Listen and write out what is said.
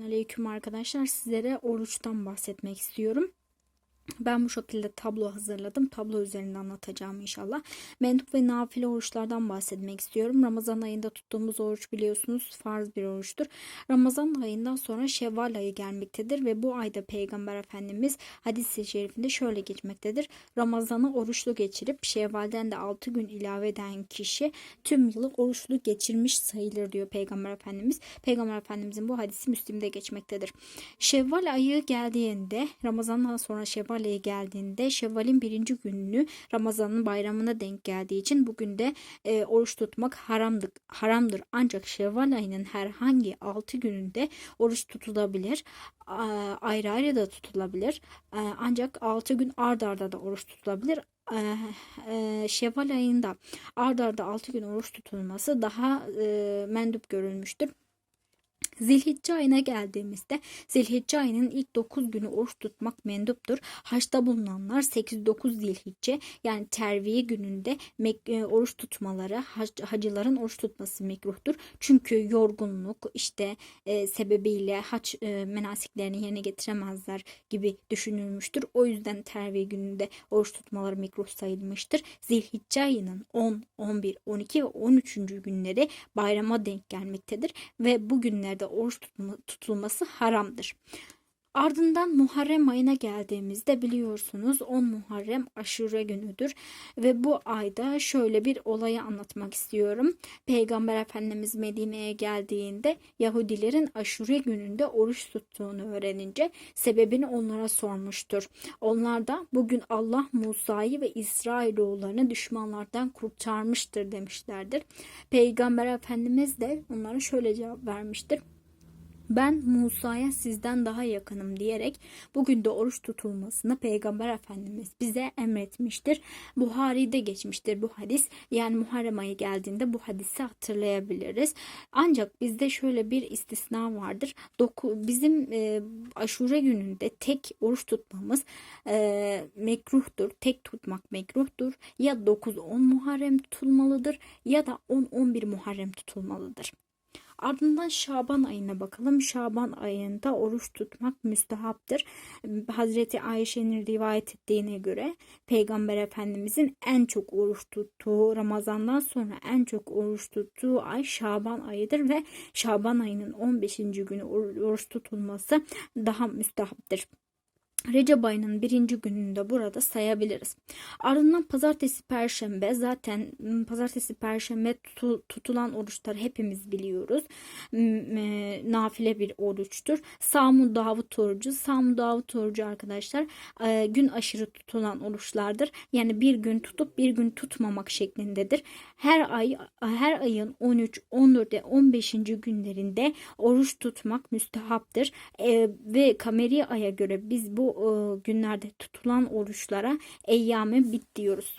Aleyküm arkadaşlar sizlere oruçtan bahsetmek istiyorum. Ben bu şekilde tablo hazırladım. Tablo üzerinde anlatacağım inşallah. Mendup ve nafile oruçlardan bahsetmek istiyorum. Ramazan ayında tuttuğumuz oruç biliyorsunuz farz bir oruçtur. Ramazan ayından sonra Şevval ayı gelmektedir ve bu ayda Peygamber Efendimiz hadis-i şerifinde şöyle geçmektedir. Ramazan'ı oruçlu geçirip Şevval'den de 6 gün ilave eden kişi tüm yılı oruçlu geçirmiş sayılır diyor Peygamber Efendimiz. Peygamber Efendimizin bu hadisi Müslim'de geçmektedir. Şevval ayı geldiğinde Ramazan'dan sonra Şevval ayı geldiğinde Şevval'in birinci gününü Ramazan'ın bayramına denk geldiği için bugün de e, oruç tutmak haramdır. haramdır. Ancak Şevval ayının herhangi 6 gününde oruç tutulabilir. A- Ayrı ayrı da tutulabilir. E, Ancak 6 gün ard arda da oruç tutulabilir. E, e, Şevval ayında ard arda 6 gün oruç tutulması daha e, mendup görülmüştür. Zilhicce ayına geldiğimizde Zilhicce ayının ilk 9 günü oruç tutmak menduptur. Haçta bulunanlar 8-9 Zilhicce yani terviye gününde e, oruç tutmaları hac- hacıların oruç tutması mekruhtur. Çünkü yorgunluk işte e, sebebiyle haç e, menasiklerini yerine getiremezler gibi düşünülmüştür. O yüzden terviye gününde oruç tutmaları mekruh sayılmıştır. Zilhicce ayının 10, 11, 12 ve 13. günleri bayrama denk gelmektedir ve bu günlerde oruç tutulması haramdır. Ardından Muharrem ayına geldiğimizde biliyorsunuz 10 Muharrem aşure günüdür ve bu ayda şöyle bir olayı anlatmak istiyorum. Peygamber Efendimiz Medine'ye geldiğinde Yahudilerin aşure gününde oruç tuttuğunu öğrenince sebebini onlara sormuştur. Onlar da bugün Allah Musa'yı ve İsrailoğullarını düşmanlardan kurtarmıştır demişlerdir. Peygamber Efendimiz de onlara şöyle cevap vermiştir. Ben Musa'ya sizden daha yakınım diyerek bugün de oruç tutulmasını Peygamber Efendimiz bize emretmiştir. Buhari'de geçmiştir bu hadis. Yani Muharrem ayı geldiğinde bu hadisi hatırlayabiliriz. Ancak bizde şöyle bir istisna vardır. Doku, bizim e, aşure gününde tek oruç tutmamız e, mekruhtur. Tek tutmak mekruhtur. Ya 9-10 Muharrem tutulmalıdır ya da 10-11 Muharrem tutulmalıdır. Ardından Şaban ayına bakalım. Şaban ayında oruç tutmak müstehaptır. Hazreti Ayşe'nin rivayet ettiğine göre Peygamber Efendimizin en çok oruç tuttuğu Ramazan'dan sonra en çok oruç tuttuğu ay Şaban ayıdır ve Şaban ayının 15. günü or- oruç tutulması daha müstehaptır. Recep ayının birinci gününde burada sayabiliriz. Ardından pazartesi perşembe zaten pazartesi perşembe tutu- tutulan oruçları hepimiz biliyoruz. E, Nafile bir oruçtur. Samu Davut orucu. Samu Davut orucu arkadaşlar e, gün aşırı tutulan oruçlardır. Yani bir gün tutup bir gün tutmamak şeklindedir. Her ay her ayın 13, 14 ve 15. günlerinde oruç tutmak müstehaptır. E, ve kameri aya göre biz bu e, günlerde tutulan oruçlara eyyame bit diyoruz.